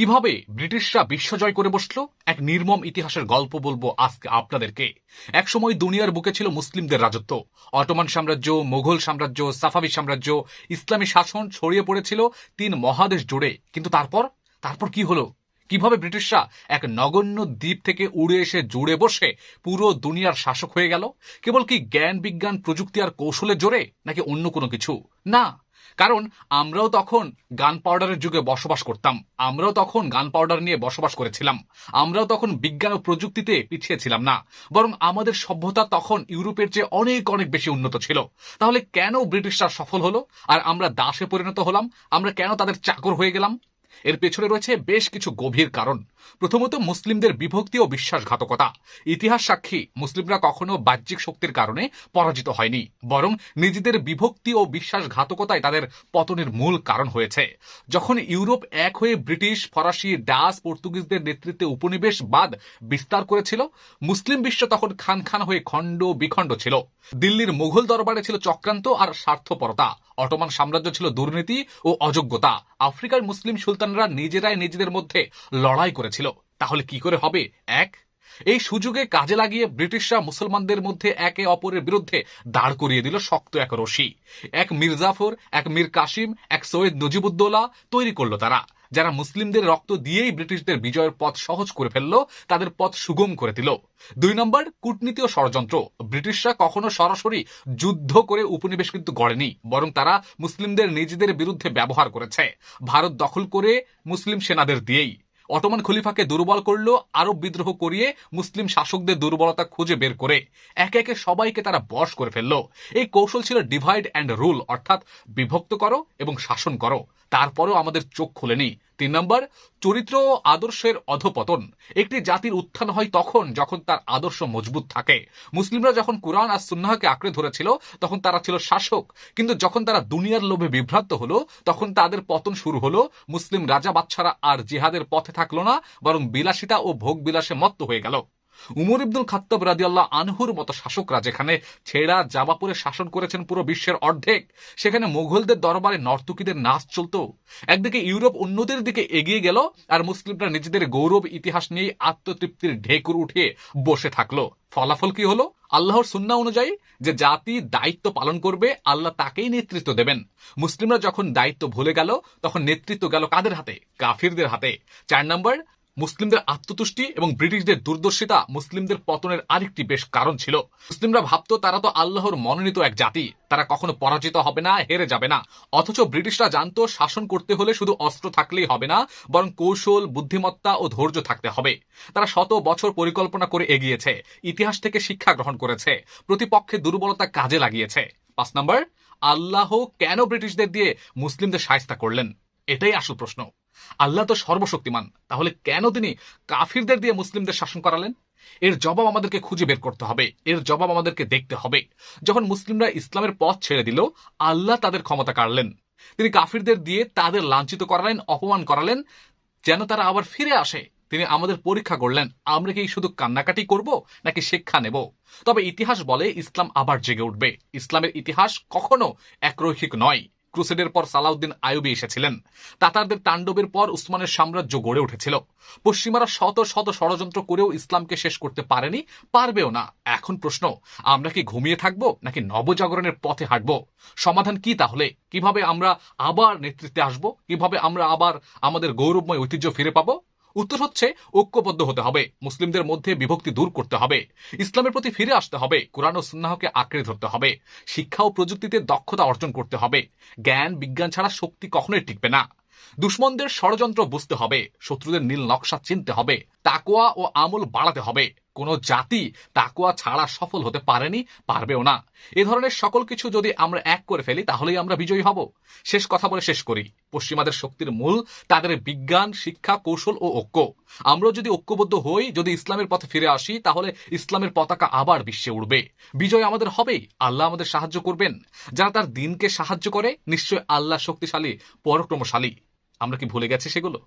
কীভাবে ব্রিটিশরা বিশ্বজয় করে বসল? এক নির্মম ইতিহাসের গল্প বলব আজকে আপনাদেরকে। একসময় দুনিয়ার বুকে ছিল মুসলিমদের রাজত্ব। অটোমান সাম্রাজ্য, মুঘল সাম্রাজ্য, সাফাবি সাম্রাজ্য, ইসলামী শাসন ছড়িয়ে পড়েছিল তিন মহাদেশ জুড়ে। কিন্তু তারপর? তারপর কি হলো? কীভাবে ব্রিটিশরা এক নগণ্য দ্বীপ থেকে উড়ে এসে জুড়ে বসে পুরো দুনিয়ার শাসক হয়ে গেল? কেবল কি জ্ঞান, বিজ্ঞান, প্রযুক্তি আর কৌশলের জোরে, নাকি অন্য কোনো কিছু? না কারণ আমরাও তখন গান পাউডারের যুগে বসবাস করতাম। আমরাও তখন গান পাউডার নিয়ে বসবাস করেছিলাম। আমরাও তখন বিজ্ঞান ও প্রযুক্তিতে পিছিয়ে ছিলাম না। বরং আমাদের সভ্যতা তখন ইউরোপের চেয়ে অনেক অনেক বেশি উন্নত ছিল। তাহলে কেন ব্রিটিশরা সফল হলো? আর আমরা দাসে পরিণত হলাম? আমরা কেন তাদের চাকর হয়ে গেলাম? এর পেছনে রয়েছে বেশ কিছু গভীর কারণ। প্রথমত, মুসলিমদের বিভক্তি ও বিশ্বাসঘাতকতা। ইতিহাস সাক্ষী, মুসলিমরা কখনো বাহ্যিক শক্তির কারণে পরাজিত হয়নি, বরং নিজেদের বিভক্তি ও বিশ্বাসঘাতকতাই তাদের পতনের মূল কারণ হয়েছে। যখন ইউরোপ এক হয়ে ব্রিটিশ, ফরাসি ডাস পর্তুগিজদের নেতৃত্বে উপনিবেশবাদ বিস্তার করেছিল, মুসলিম বিশ্ব তখন খান খান হয়ে খণ্ড বিখণ্ড ছিল। দিল্লির মুঘল দরবারে ছিল চক্রান্ত আর স্বার্থপরতা। অটোমান সাম্রাজ্য ছিল দুর্নীতি ও অযোগ্যতা। আফ্রিকার মুসলিম সুলতানরা নিজেরাই নিজেদের মধ্যে লড়াই করেছিল। তাহলে কি করে হবে? এক, এই সুযোগে কাজে লাগিয়ে ব্রিটিশরা মুসলমানদের মধ্যে একে অপরের বিরুদ্ধে দাঁড় করিয়ে দিল শক্ত এক রশি। এক মীর জাফর এক মীর কাসিম, এক সৈয়দ নজিবুদ্দৌলা তৈরি করল তারা। যারা মুসলিমদের রক্ত দিয়েই ব্রিটিশদের বিজয়ের পথ সহজ করে ফেলল, তাদের পথ সুগম করে দিল। দুই নম্বর, কূটনীতি ও ষড়যন্ত্র। ব্রিটিশরা কখনো সরাসরি যুদ্ধ করে উপনিবেশ কিন্তু গড়েনি, বরং তারা মুসলিমদের নিজেদের বিরুদ্ধে ব্যবহার করেছে। ভারত দখল করে মুসলিম সেনাদের দিয়েই। অটোমান খলিফাকে দুর্বল করল, আরব বিদ্রোহ করিয়ে মুসলিম শাসকদের দুর্বলতা খুঁজে বের করে। একে একে সবাইকে তারা বশ করে ফেলল। এই কৌশল ছিল ডিভাইড অ্যান্ড রুল অর্থাৎ বিভক্ত করো এবং শাসন করো। তারপরেও আমাদের চোখ খুলেনি। তিন নম্বর, চরিত্র ও আদর্শের অধপতন। একটি জাতির উত্থান হয় তখন, যখন তার আদর্শ মজবুত থাকে। মুসলিমরা যখন কোরআন আর সুন্নাহকে আঁকড়ে ধরেছিল, তখন তারা ছিল শাসক। কিন্তু যখন তারা দুনিয়ার লোভে বিভ্রান্ত হলো, তখন তাদের পতন শুরু হলো। মুসলিম রাজা বাচ্চারা আর জিহাদের পথে থাকল না, বরং বিলাসিতা ও ভোগ বিলাসে মত্ত হয়ে গেল। উমর ইবদুল খাত্তাব রাদিয়াল্লাহ আনহুর মতো শাসকরা, যেখানে ছেঁড়া জামা শাসন করেছেন পুরো বিশ্বের অর্ধেক, সেখানে মুঘলদের দরবারে নর্তকীদের নাচ চলতো। একদিকে ইউরোপ অন্যদের দিকে এগিয়ে গেল, আর মুসলিমরা নিজেদের গৌরব, ইতিহাস নিয়ে আত্মতৃপ্তির ঢেকুর উঠে বসে থাকল। ফলাফল কি হলো? আল্লাহর সুন্না অনুযায়ী যে জাতি দায়িত্ব পালন করবে, আল্লাহ তাকেই নেতৃত্ব দেবেন। মুসলিমরা যখন দায়িত্ব ভুলে গেল, তখন নেতৃত্ব গেল কাদের হাতে? কাফিরদের হাতে। চার নম্বর মুসলিমদের আত্মতুষ্টি এবং ব্রিটিশদের দূরদর্শিতা মুসলিমদের পতনের আরেকটি বেশ কারণ ছিল। মুসলিমরা ভাবতো তারা তো আল্লাহর মনোনীত এক জাতি। তারা কখনো পরাজিত হবে না, হেরে যাবে না। অথচ ব্রিটিশরা জানতো, শাসন করতে হলে শুধু অস্ত্র থাকলেই হবে না, বরং কৌশল, বুদ্ধিমত্তা ও ধৈর্য থাকতে হবে। তারা শত বছর পরিকল্পনা করে এগিয়েছে, ইতিহাস থেকে শিক্ষা গ্রহণ করেছে প্রতিপক্ষের দুর্বলতা কাজে লাগিয়েছে। পাঁচ নম্বর, আল্লাহ কেন ব্রিটিশদের দিয়ে মুসলিমদের সায়স্তা করলেন? এটাই আসল প্রশ্ন। আল্লাহ তো সর্বশক্তিমান। তাহলে কেন তিনি কাফিরদের দিয়ে মুসলিমদের শাসন করালেন? এর জবাব আমাদেরকে খুঁজে বের করতে হবে। এর জবাব আমাদেরকে দেখতে হবে। যখন মুসলিমরা ইসলামের পথ ছেড়ে দিল, আল্লাহ তাদের ক্ষমতা কাড়লেন। তিনি কাফিরদের দিয়ে তাদের লাঞ্ছিত করালেন, অপমান করালেন, যেন তারা আবার ফিরে আসে। তিনি আমাদের পরীক্ষা করলেন, আমরা কি শুধু কান্নাকাটি করব, নাকি শিক্ষা নেব? তবে ইতিহাস বলে ইসলাম আবার জেগে উঠবে। ইসলামের ইতিহাস কখনো একরৈখিক নয়। ক্রুসেডের পর সালাউদ্দিন আয়ুবি এসেছিলেন। তাতারদের তাণ্ডবের পর উসমানের সাম্রাজ্য গড়ে উঠেছিল। পশ্চিমারা শত শত ষড়যন্ত্র করেও ইসলামকে শেষ করতে পারেনি, পারবেও না। এখন প্রশ্ন, আমরা কি ঘুমিয়ে থাকব নাকি নবজাগরণের পথে হাঁটব? সমাধান কি তাহলে? কীভাবে আমরা আবার নেতৃত্বে আসব? কীভাবে আমরা আবার আমাদের গৌরবময় ঐতিহ্য ফিরে পাবো? উত্তর হচ্ছে ঐক্যবদ্ধ হতে হবে, মুসলিমদের মধ্যে বিভক্তি দূর করতে হবে, ইসলামের প্রতি ফিরে আসতে হবে, কোরআন ও সুন্নাহকে আঁকড়ে ধরতে হবে, শিক্ষা ও প্রযুক্তিতে দক্ষতা অর্জন করতে হবে, জ্ঞান, বিজ্ঞান ছাড়া শক্তি কখনোই টিকবে না। দুশ্মনদের ষড়যন্ত্র বুঝতে হবে, শত্রুদের নীল নকশা চিনতে হবে তাকোয়া ও আমল বাড়াতে হবে কোনো জাতি তাকুয়া ছাড়া সফল হতে পারেনি, পারবেও না। এ ধরনের সকল কিছু যদি আমরা এক করে ফেলি, তাহলেই আমরা বিজয়ী হব। শেষ কথা বলে শেষ করি। পশ্চিমাদের শক্তির মূল তাদের বিজ্ঞান, শিক্ষা, কৌশল ও ঐক্য। আমরা যদি ঐক্যবদ্ধ হই, যদি ইসলামের পথে ফিরে আসি, তাহলে ইসলামের পতাকা আবার বিশ্বে উঠবে বিজয় আমাদের হবেই। আল্লাহ আমাদের সাহায্য করবেন। যারা তার দিনকে সাহায্য করে নিশ্চয় আল্লাহ শক্তিশালী, পরাক্রমশালী। আমরা কি ভুলে গেছি সেগুলো?